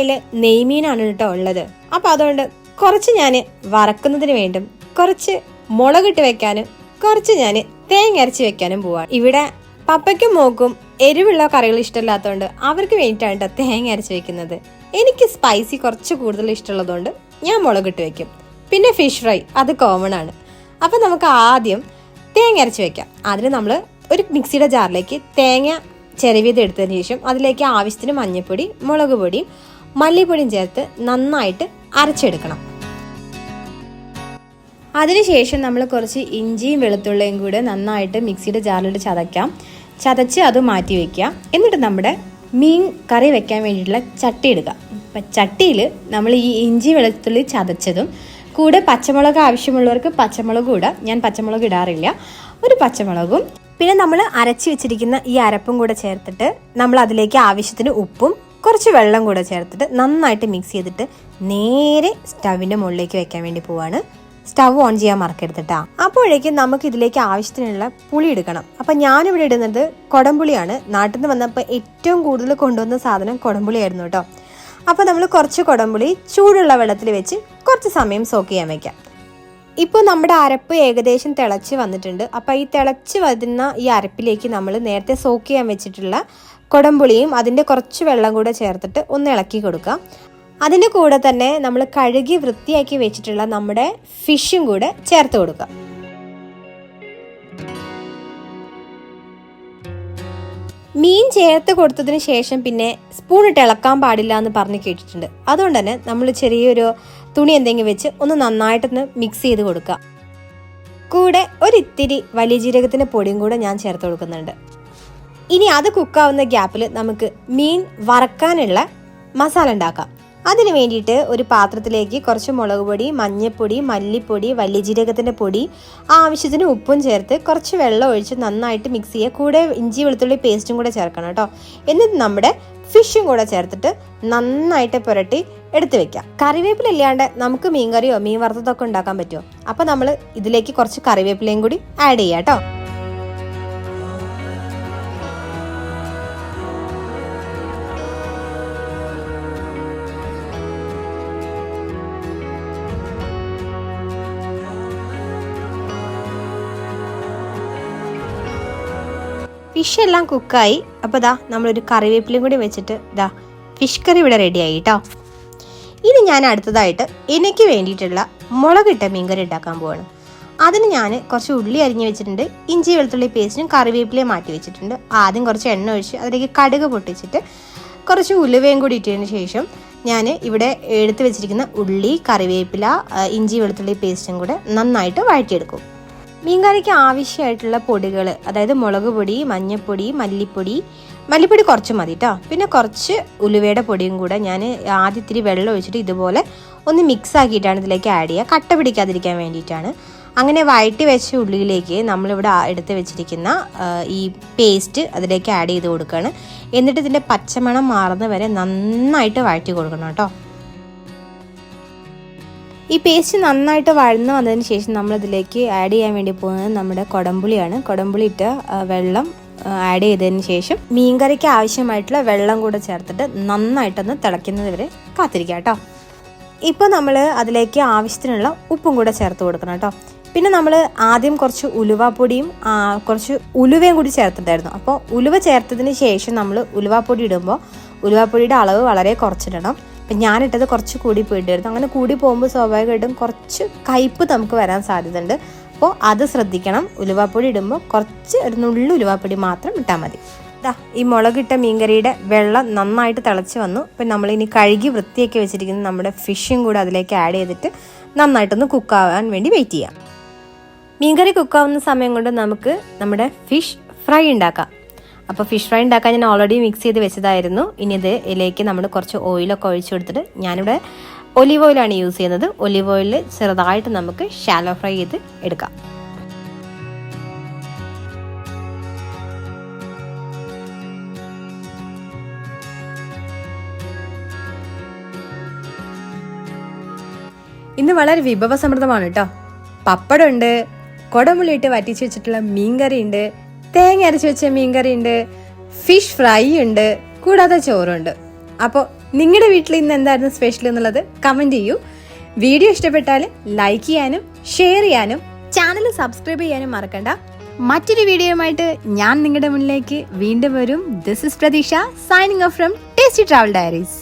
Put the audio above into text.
കയ്യിൽ നെയ്മീനാണ് കേട്ടോ ഉള്ളത്. അപ്പോൾ അതുകൊണ്ട് കുറച്ച് ഞാൻ വറക്കുന്നതിന് വേണ്ടും കുറച്ച് മുളകിട്ട് വെക്കാനും കുറച്ച് ഞാൻ തേങ്ങ അരച്ച് വെക്കാനും പോവാ. ഇവിടെ പപ്പയ്ക്കും മോക്കും എരിവുള്ള കറികൾ ഇഷ്ടമില്ലാത്തതുകൊണ്ട് അവർക്ക് വേണ്ടിയിട്ടാണ് കേട്ടോ തേങ്ങ അരച്ച് വെക്കുന്നത്. എനിക്ക് സ്പൈസി കുറച്ച് കൂടുതൽ ഇഷ്ടമുള്ളതുകൊണ്ട് ഞാൻ മുളകിട്ട് വെക്കും. പിന്നെ ഫിഷ് ഫ്രൈ അത് കോമൺ ആണ്. അപ്പോൾ നമുക്ക് ആദ്യം തേങ്ങ അരച്ച് വെക്കാം. അതിന് നമ്മൾ ഒരു മിക്സിയുടെ ജാറിലേക്ക് തേങ്ങ ചിരവിയത് എടുത്തതിന് ശേഷം അതിലേക്ക് ആവശ്യത്തിന് മഞ്ഞൾപ്പൊടി മുളക് പൊടിയും മല്ലിപ്പൊടിയും ചേർത്ത് നന്നായിട്ട് അരച്ചെടുക്കണം. അതിനുശേഷം നമ്മൾ കുറച്ച് ഇഞ്ചിയും വെളുത്തുള്ളിയും കൂടെ നന്നായിട്ട് മിക്സിയുടെ ജാറിലിട്ട് ചതയ്ക്കാം. ചതച്ച് അത് മാറ്റി വയ്ക്കുക. എന്നിട്ട് നമ്മുടെ മീൻ കറി വെക്കാൻ വേണ്ടിയിട്ടുള്ള ചട്ടി എടുക്കുക അപ്പം ചട്ടിയിൽ നമ്മൾ ഈ ഇഞ്ചി വെളുത്തുള്ളി ചതച്ചതും കൂടെ പച്ചമുളക് ആവശ്യമുള്ളവർക്ക് പച്ചമുളക് ഇടാം. ഞാൻ പച്ചമുളക് ഇടാറില്ല. ഒരു പച്ചമുളകും. പിന്നെ നമ്മൾ അരച്ച് വെച്ചിരിക്കുന്ന ഈ അരപ്പും കൂടെ ചേർത്തിട്ട് നമ്മൾ അതിലേക്ക് ആവശ്യത്തിന് ഉപ്പും കുറച്ച് വെള്ളം കൂടെ ചേർത്തിട്ട് നന്നായിട്ട് മിക്സ് ചെയ്തിട്ട് നേരെ സ്റ്റവിന്റെ മുകളിലേക്ക് വെക്കാൻ വേണ്ടി പോവാണ്. സ്റ്റവ് ഓൺ ചെയ്യാൻ മറക്കരുതട്ടാ അപ്പോഴേക്കും നമുക്ക് ഇതിലേക്ക് ആവശ്യത്തിനുള്ള പുളി എടുക്കണം. അപ്പം ഞാനിവിടെ ഇടുന്നത് കൊടംപുളിയാണ്. നാട്ടിൽ നിന്ന് വന്നപ്പോൾ ഏറ്റവും കൂടുതൽ കൊണ്ടുവന്ന സാധനം കുടംപുളിയായിരുന്നു കേട്ടോ അപ്പോൾ നമ്മൾ കുറച്ച് കൊടംപുളി ചൂടുള്ള വെള്ളത്തിൽ വെച്ച് കുറച്ച് സമയം സോക്ക് ചെയ്യാൻ വയ്ക്കാം ഇപ്പോൾ നമ്മുടെ അരപ്പ് ഏകദേശം തിളച്ച് വന്നിട്ടുണ്ട്. അപ്പോൾ ഈ തിളച്ച് വരുന്ന ഈ അരപ്പിലേക്ക് നമ്മൾ നേരത്തെ സോക്ക് ചെയ്യാൻ വെച്ചിട്ടുള്ള കൊടംപുളിയും അതിന്റെ കുറച്ച് വെള്ളം കൂടെ ചേർത്തിട്ട് ഒന്ന് ഇളക്കി കൊടുക്കുക അതിന്റെ കൂടെ തന്നെ നമ്മൾ കഴുകി വൃത്തിയാക്കി വെച്ചിട്ടുള്ള നമ്മുടെ ഫിഷും കൂടെ ചേർത്ത് കൊടുക്കുക മീൻ ചേർത്ത് കൊടുത്തതിന് ശേഷം പിന്നെ സ്പൂൺ ഇട്ട് ഇളക്കാൻ പാടില്ല എന്ന് പറഞ്ഞ് കേട്ടിട്ടുണ്ട്. അതുകൊണ്ട് തന്നെ നമ്മൾ ചെറിയൊരു തുണി എന്തെങ്കിലും വെച്ച് ഒന്ന് നന്നായിട്ടൊന്ന് മിക്സ് ചെയ്ത് കൊടുക്കുക കൂടെ ഒരിത്തിരി വലിയ ജീരകത്തിന്റെ പൊടിയും കൂടെ ഞാൻ ചേർത്ത് കൊടുക്കുന്നുണ്ട്. ഇനി അത് കുക്കാവുന്ന ഗ്യാപ്പിൽ നമുക്ക് മീൻ വറക്കാനുള്ള മസാല ഉണ്ടാക്കാം. അതിന് വേണ്ടിയിട്ട് ഒരു പാത്രത്തിലേക്ക് കുറച്ച് മുളക് പൊടി മഞ്ഞൾപ്പൊടി മല്ലിപ്പൊടി വലിയ ജീരകത്തിന്റെ പൊടി ആവശ്യത്തിന് ഉപ്പും ചേർത്ത് കുറച്ച് വെള്ളം ഒഴിച്ച് നന്നായിട്ട് മിക്സ് ചെയ്യുക. കൂടെ ഇഞ്ചി വെളുത്തുള്ളി പേസ്റ്റും കൂടെ ചേർക്കണം കേട്ടോ. എന്നിട്ട് നമ്മുടെ ഫിഷും കൂടെ ചേർത്തിട്ട് നന്നായിട്ട് പുരട്ടി എടുത്തു വെക്കാം കറിവേപ്പില ഇല്ലാണ്ട് നമുക്ക് മീൻ കറിയോ മീൻ വറുത്തതൊക്കെ ഉണ്ടാക്കാൻ പറ്റുമോ? അപ്പോൾ നമ്മൾ ഇതിലേക്ക് കുറച്ച് കറിവേപ്പിലയും കൂടി ആഡ് ചെയ്യാം കേട്ടോ. ഫിഷ് എല്ലാം കുക്കായി അപ്പോൾ ദാ നമ്മളൊരു കറിവേപ്പിലയും കൂടി വെച്ചിട്ട് ദാ ഫിഷ് കറി ഇവിടെ റെഡിയായി കേട്ടോ ഇനി ഞാൻ അടുത്തതായിട്ട് എനിക്ക് വേണ്ടിയിട്ടുള്ള മുളകിട്ട മീൻകറി ഉണ്ടാക്കാൻ പോവാണ്. അതിന് ഞാൻ കുറച്ച് ഉള്ളി അരിഞ്ഞ് വെച്ചിട്ടുണ്ട്. ഇഞ്ചി വെളുത്തുള്ളി പേസ്റ്റും കറിവേപ്പിലയും മാറ്റി വെച്ചിട്ടുണ്ട്. ആദ്യം കുറച്ച് എണ്ണ ഒഴിച്ച് അതിലേക്ക് കടുക് പൊട്ടിച്ചിട്ട് കുറച്ച് ഉലുവയും കൂടി ഇട്ടതിന് ശേഷം ഞാൻ ഇവിടെ എടുത്ത് വെച്ചിരിക്കുന്ന ഉള്ളി കറിവേപ്പില ഇഞ്ചി വെളുത്തുള്ളി പേസ്റ്റും കൂടെ നന്നായിട്ട് വഴറ്റിയെടുക്കും. മീൻകറിക്ക് ആവശ്യമായിട്ടുള്ള പൊടികൾ അതായത് മുളക് പൊടി മഞ്ഞൾപ്പൊടി മല്ലിപ്പൊടി. മല്ലിപ്പൊടി കുറച്ച് മതി കേട്ടോ പിന്നെ കുറച്ച് ഉലുവയുടെ പൊടിയും കൂടെ ഞാൻ ആദ്യം ഇത്തിരി വെള്ളം ഒഴിച്ചിട്ട് ഇതുപോലെ ഒന്ന് മിക്സ് ആക്കിയിട്ടാണ് ഇതിലേക്ക് ആഡ് ചെയ്യുക. കട്ട പിടിക്കാതിരിക്കാൻ വേണ്ടിയിട്ടാണ്. അങ്ങനെ വഴറ്റി വെച്ച ഉള്ളിയിലേക്ക് നമ്മളിവിടെ എടുത്ത് വെച്ചിരിക്കുന്ന ഈ പേസ്റ്റ് അതിലേക്ക് ആഡ് ചെയ്ത് കൊടുക്കുകയാണ്. എന്നിട്ട് ഇതിന്റെ പച്ചമണം മാറുന്ന വരെ നന്നായിട്ട് വഴറ്റി കൊടുക്കണം കേട്ടോ ഈ പേസ്റ്റ് നന്നായിട്ട് വഴന്ന് വന്നതിന് ശേഷം നമ്മളിതിലേക്ക് ആഡ് ചെയ്യാൻ വേണ്ടി പോകുന്നത് നമ്മുടെ കൊടംപുളിയാണ്. കൊടംപുളി ഇട്ട വെള്ളം ആഡ് ചെയ്തതിന് ശേഷം മീൻകറിക്ക് ആവശ്യമായിട്ടുള്ള വെള്ളം കൂടെ ചേർത്തിട്ട് നന്നായിട്ടൊന്ന് തിളയ്ക്കുന്നത് വരെ കാത്തിരിക്കാം കേട്ടോ. ഇപ്പോൾ നമ്മൾ അതിലേക്ക് ആവശ്യത്തിനുള്ള ഉപ്പും കൂടെ ചേർത്ത് കൊടുക്കണം കേട്ടോ. പിന്നെ നമ്മൾ ആദ്യം കുറച്ച് ഉലുവാപ്പൊടിയും കുറച്ച് ഉലുവയും കൂടി ചേർത്തിട്ടായിരുന്നു അപ്പോൾ ഉലുവ ചേർത്തതിന് ശേഷം നമ്മൾ ഉലുവാപ്പൊടി ഇടുമ്പോൾ ഉലുവാപ്പൊടിയുടെ അളവ് വളരെ കുറച്ചിടണം. അപ്പം ഞാനിട്ടത് കുറച്ച് കൂടി പോയിട്ടായിരുന്നു. അങ്ങനെ കൂടി പോകുമ്പോൾ സ്വാഭാവികമായിട്ടും കുറച്ച് കയ്പ്പ് നമുക്ക് വരാൻ സാധ്യതയുണ്ട്. അപ്പോൾ അത് ശ്രദ്ധിക്കണം. ഉലുവാപ്പൊടി ഇടുമ്പോൾ കുറച്ച് ഒരു നുള്ളു ഉലുവാപ്പൊടി മാത്രം ഇട്ടാൽ മതി. ഇതാ ഈ മുളകിട്ട മീൻകറിയുടെ വെള്ളം നന്നായിട്ട് തിളച്ച് വന്നു. ഇപ്പം ഇനി കഴുകി വൃത്തിയാക്കി വെച്ചിരിക്കുന്ന നമ്മുടെ ഫിഷും കൂടെ അതിലേക്ക് ആഡ് ചെയ്തിട്ട് നന്നായിട്ടൊന്ന് കുക്കാവാൻ വേണ്ടി വെയിറ്റ് ചെയ്യാം. മീൻകറി കുക്കാവുന്ന സമയം കൊണ്ട് നമുക്ക് നമ്മുടെ ഫിഷ് ഫ്രൈ ഉണ്ടാക്കാം. അപ്പോൾ ഫിഷ് ഫ്രൈ ഉണ്ടാക്കാൻ ഞാൻ ഓൾറെഡി മിക്സ് ചെയ്ത് വെച്ചതായിരുന്നു. ഇനി ഇത് ഇതിലേക്ക് നമ്മൾ കുറച്ച് ഓയിലൊക്കെ ഒഴിച്ചു കൊടുത്തിട്ട് ഞാനിവിടെ ഒലീവ് ഓയിലാണ് യൂസ് ചെയ്യുന്നത്. ഒലീവ് ഓയിലിൽ ചെറുതായിട്ട് നമുക്ക് ഷാലോ ഫ്രൈ ചെയ്ത് എടുക്കാം. ഇന്ന് വളരെ വിഭവസമൃദ്ധമാണ് കേട്ടോ. പപ്പടമുണ്ട് കൊടമുള്ളിയിട്ട് വറ്റിച്ച് വെച്ചിട്ടുള്ള മീൻകറി ഉണ്ട് തേങ്ങ അരച്ച് വെച്ച മീൻകറി ഉണ്ട് ഫിഷ് ഫ്രൈ ഉണ്ട് കൂടാതെ ചോറുണ്ട്. അപ്പോൾ നിങ്ങളുടെ വീട്ടിൽ ഇന്ന് എന്തായിരുന്നു സ്പെഷ്യൽ എന്നുള്ളത് കമന്റ് ചെയ്യൂ. വീഡിയോ ഇഷ്ടപ്പെട്ടാൽ ലൈക്ക് ചെയ്യാനും ഷെയർ ചെയ്യാനും ചാനൽ സബ്സ്ക്രൈബ് ചെയ്യാനും മറക്കണ്ട. മറ്റൊരു വീഡിയോയുമായിട്ട് ഞാൻ നിങ്ങളുടെ മുന്നിലേക്ക് വീണ്ടും വരും. This is Prateeksha signing off from Tasty Travel Diaries